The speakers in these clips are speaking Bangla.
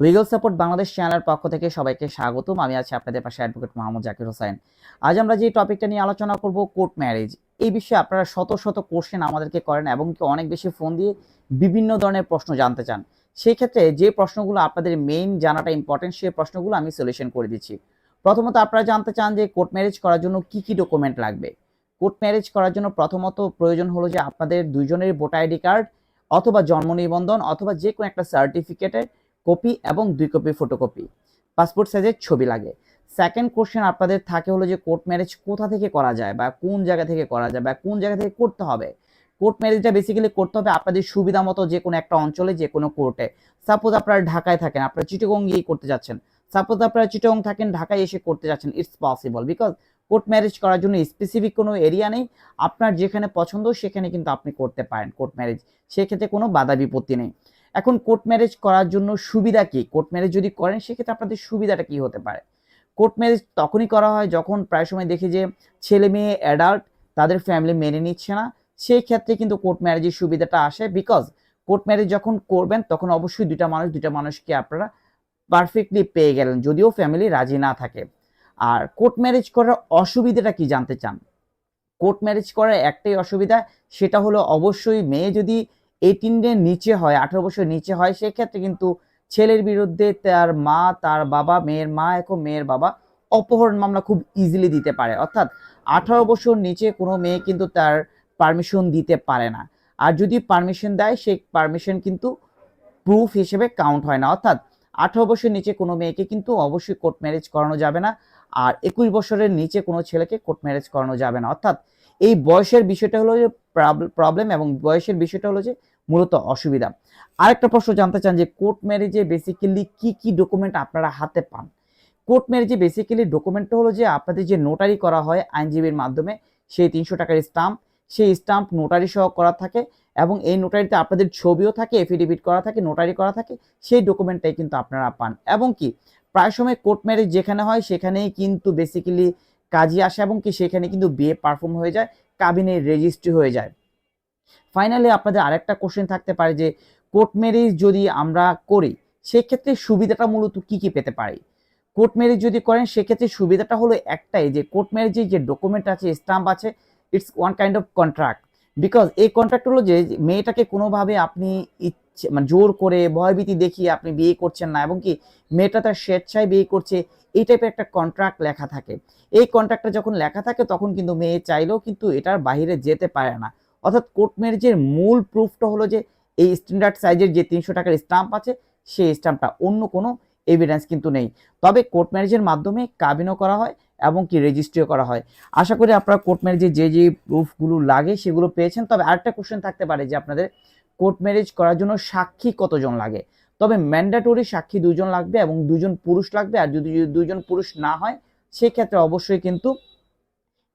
লিগাল সাপোর্ট বাংলাদেশ চ্যানেলের পক্ষ থেকে সবাইকে স্বাগতম। আমি আছি আপনাদের পাশে অ্যাডভোকেট মোহাম্মদ জাকির হোসেন। আজ আমরা যে টপিকটা নিয়ে আলোচনা করব কোর্ট ম্যারেজ এই বিষয়ে আপনারা শত শত কোশ্চেন আমাদেরকে করেন এবং কি অনেক বেশি ফোন দিয়ে বিভিন্ন ধরনের প্রশ্ন জানতে চান। সেই ক্ষেত্রে যে প্রশ্নগুলো আপনাদের মেইন জানাটা ইম্পর্টেন্ট সেই প্রশ্নগুলো আমি সলিউশন করে দিচ্ছি। প্রথমত আপনারা জানতে চান যে কোর্ট ম্যারেজ করার জন্য কি কি ডকুমেন্ট লাগবে? কোর্ট ম্যারেজ করার জন্য প্রথমত প্রয়োজন হলো যে আপনাদের দুইজনের ভোটার আইডি কার্ড অথবা জন্ম নিবন্ধন অথবা যে কোনো একটা সার্টিফিকেটের কপি এবং দুই কপি ফটোকপি। পাসপোর্ট সাইজের ছবি লাগে। সেকেন্ড কোশ্চেন আপনাদের থাকে হলো যে কোর্ট ম্যারেজ কোথা থেকে করা যায় বা কোন জায়গা থেকে করা যায় বা কোন জায়গা থেকে করতে হবে? কোর্ট ম্যারেজটা বেসিক্যালি করতে হবে আপনাদের সুবিধা মতো যে কোনো একটা অঞ্চলে, যে কোনো কোর্টে সাপোজ আপনারা ঢাকায় থাকেন, আপনারা চিটগং গিয়ে করতে যাচ্ছেন। সাপোজ আপনারা চিটগং থাকেন, ঢাকায় এসে করতে যাচ্ছেন it's possible because court marriage করার জন্য স্পেসিফিক কোনো এরিয়া নেই। আপনার যেখানে পছন্দ, সেখানে কিন্তু আপনি করতে পারেন কোর্ট ম্যারেজ সেক্ষেত্রে কোনো বাধা বিপত্তি নেই। এখন কোর্ট ম্যারেজ করার জন্য সুবিধা কি? কোর্ট ম্যারেজ যদি করেন, সেক্ষেত্রে আপনাদের সুবিধাটা কি হতে পারে? কোর্ট ম্যারেজ তখনই করা হয় যখন প্রায় সময় দেখি যে ছেলে মেয়ে অ্যাডাল্ট তাদের ফ্যামিলি মেনে নিচ্ছে না। সেই ক্ষেত্রে কিন্তু কোর্ট ম্যারেজের সুবিধাটা আসে বিকজ কোর্ট ম্যারেজ যখন করবেন, তখন অবশ্যই দুইটা মানুষ, দুইটা মানুষকে আপনারা পারফেক্টলি পেয়ে গেলেন, যদিও ফ্যামিলি রাজি না থাকে। আর কোর্ট ম্যারেজ করার অসুবিধাটা কি জানতে চান? কোর্ট ম্যারেজ করার একটাই অসুবিধা, সেটা হলো অবশ্যই মেয়ে যদি এইটিনের নিচে হয়, আঠারো বছরের নিচে হয়, সেক্ষেত্রে কিন্তু ছেলের বিরুদ্ধে তার মা, তার বাবা, মেয়ের মা এখন মেয়ের বাবা অপহরণ মামলা খুব ইজিলি দিতে পারে। অর্থাৎ আঠারো বছর নিচে কোনো মেয়ে কিন্তু তার পারমিশন দিতে পারে না। আর যদি পারমিশন দেয় সেই পারমিশন কিন্তু প্রুফ হিসেবে কাউন্ট হয় না। অর্থাৎ আঠারো বছর নিচে কোনো মেয়েকে কিন্তু অবশ্যই কোর্ট ম্যারেজ করানো যাবে না। আর একুশ বছরের নিচে কোনো ছেলেকে কোর্ট ম্যারেজ করানো যাবে না। অর্থাৎ এই বয়সের বিষয়টা হলো যে প্রবলেম এবং বয়সের বিষয়টা হলো যে মূলত অসুবিধা। আরেকটা প্রশ্ন জানতে চান যে কোর্ট ম্যারেজে বেসিক্যালি কি কি ডকুমেন্ট আপনারা হাতে পান? কোর্ট ম্যারেজে বেসিক্যালি ডকুমেন্টটা হলো যে আপনাদের যে নোটারি করা হয় আইনজীবীর মাধ্যমে, সেই তিনশো টাকার স্টাম্প সেই স্টাম্প নোটারি সহ করা থাকে এবং এই নোটারিতে আপনাদের ছবিও থাকে এফিডেভিট করা থাকে নোটারি করা থাকে, সেই ডকুমেন্টটাই কিন্তু আপনারা পান। এবং কি, প্রায় সময় কোর্ট ম্যারেজ যেখানে হয় সেখানেই কিন্তু বেসিক্যালি কাজে আসে এবং কি সেখানে কিন্তু বিয়ে পারফর্ম হয়ে যায় কাবিনের রেজিস্ট্রি হয়ে যায়। ফাইনালি আপনাদের আরেকটা কোশ্চেন থাকতে পারে যে কোর্ট ম্যারেজ যদি আমরা করি, সেক্ষেত্রে সুবিধাটা মূলত কি কি পেতে পারি? কোর্ট ম্যারেজ যদি করেন, সেক্ষেত্রে সুবিধাটা হলো একটাই যে কোর্ট ম্যারেজে যে ডকুমেন্ট আছে স্টাম্প আছে it's one kind of contract because এই কন্ট্রাক্ট হলো যে, মেয়েটাকে কোনোভাবে আপনি ইচ্ছে মানে জোর করে ভয়ভীতি দেখিয়ে আপনি বিয়ে করছেন না এবং কি, মেয়েটা তার স্বেচ্ছায় বিয়ে করছে এই টাইপের একটা কন্ট্রাক্ট লেখা থাকে। এই কন্ট্রাক্টটা যখন লেখা থাকে, তখন কিন্তু মেয়ে চাইলেও কিন্তু এটার বাইরে যেতে পারে না। অর্থাৎ কোর্ট ম্যারেজের মূল প্রুফটা হলো যে, এই স্ট্যান্ডার্ড সাইজের যে তিনশো টাকার স্টাম্প আছে, সেই স্টাম্পটা অন্য কোনো এভিডেন্স কিন্তু নেই। তবে কোর্ট ম্যারেজের মাধ্যমে কাবিনও করা হয় এবং কি রেজিস্ট্রিও করা হয়। আশা করি আপনারা কোর্ট ম্যারেজে যে যে প্রুফগুলো লাগে, সেগুলো পেয়েছেন। তবে আরেকটা কোশ্চেন থাকতে পারে যে, আপনাদের কোর্ট ম্যারেজ করার জন্য সাক্ষী কতজন লাগে? তবে ম্যান্ডাটরি সাক্ষী দুজন লাগবে এবং দুজন পুরুষ লাগবে। আর যদি দুজন পুরুষ না হয়, সেক্ষেত্রে অবশ্যই কিন্তু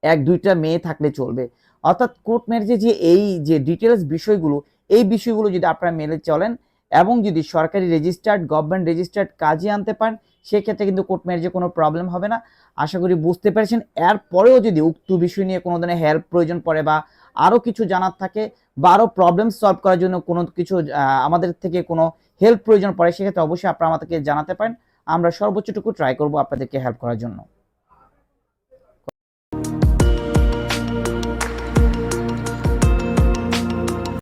এক, দুইটা মেয়ে থাকলে চলবে। অর্থাৎ কোর্ট ম্যারেজে যে এই যে ডিটেলস বিষয়গুলো, এই বিষয়গুলো যদি আপনারা মেনে চলেন এবং যদি সরকারি রেজিস্টার্ড গভর্নমেন্ট রেজিস্টার্ড কাজে আনতে পারেন সেক্ষেত্রে কিন্তু কোর্ট ম্যারেজে কোনো প্রবলেম হবে না। আশা করি বুঝতে পেরেছেন। এরপরেও যদি উক্ত বিষয় নিয়ে কোনো ধরনের হেল্প প্রয়োজন পড়ে বা আরও কিছু জানার থাকে বা আরও প্রবলেম সলভ করার জন্য কোনো কিছু আমাদের থেকে কোনো হেল্প প্রয়োজন পড়ে, সেক্ষেত্রে অবশ্যই আপনারা আমাদেরকে জানাতে পারেন। আমরা সর্বোচ্চটুকু ট্রাই করব আপনাদেরকে হেল্প করার জন্য।